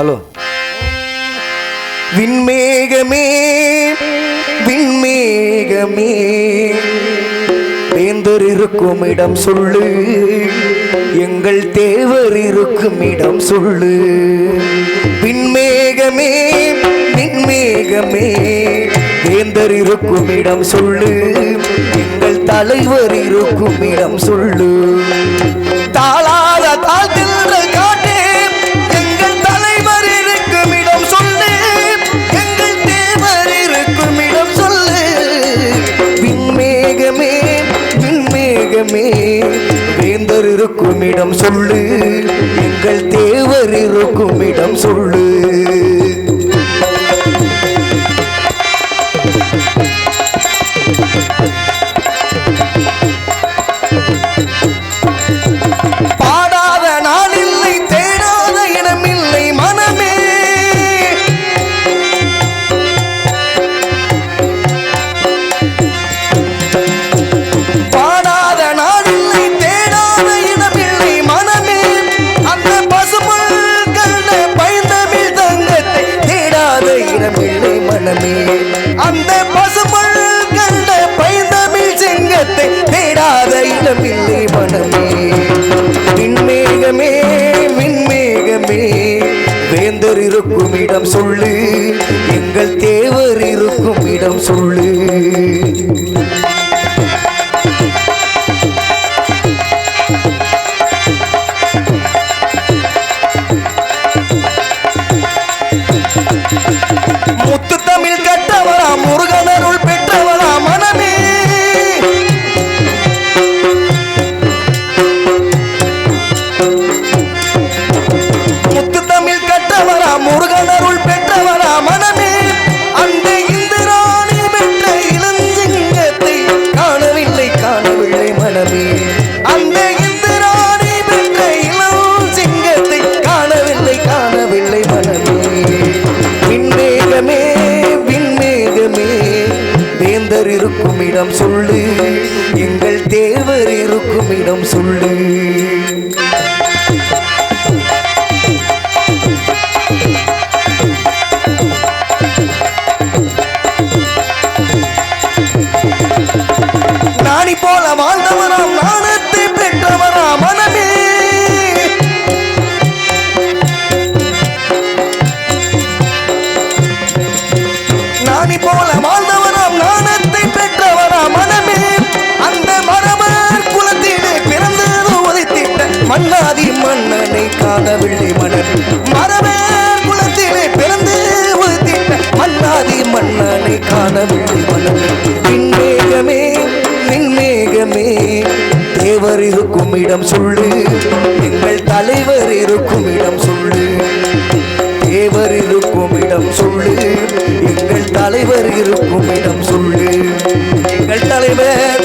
Hello விண்மேகமே விண்மேகமே வேந்தர் இருக்கும் இடம் சொல்லு. எங்கள் தேவர் இருக்கும் இடம் சொல்லு. விண்மேகமே விண்மேகமே வேந்தர் இருக்கும் இடம் சொல்லு. எங்கள் தலைவர் இருக்கும் இடம் சொல்லு. விண்மேகமே வேந்தர் இருக்கும் இடம் சொல்லு எங்கள் தேவர் இருக்கும் இடம் சொல்லு. விண்மேகமே விண்மேகமே வேந்தர் இருக்கும் இடம் சொல்லு எங்கள் தேவர் இருக்கும் இடம் சொல்லு. காணவே மனமே அந்த இந்திராணி பெற்ற இளஞ்சிங்கத்தை காணவில்லை காணவில்லை மனமே விண்மேகமே விண்மேகமே வேந்தர் இருக்கும் இடம் சொல்லு. எங்கள் தேவர் இருக்கும் இடம் சொல்லு. நாணி போல வாழ்ந்தவராம் நாணத்தை பெற்றவரா மனமே. நாணி போல வாழ்ந்தவராம் நாணத்தை பெற்றவரா மனமே. அந்த மரபர் குலத்திலே பிறந்தது உதைத்திட்ட மன்னாதி மன்னனை காணவில்லை மன்னன் இருக்கும் இடம் சொல்லு. எங்கள் தலைவர் இருக்கும் இடம் சொல்லு. தேவர் இருக்கும் இடம் சொல்லு. எங்கள் தலைவர் இருக்கும் இடம் சொல்லு. எங்கள் தலைவர்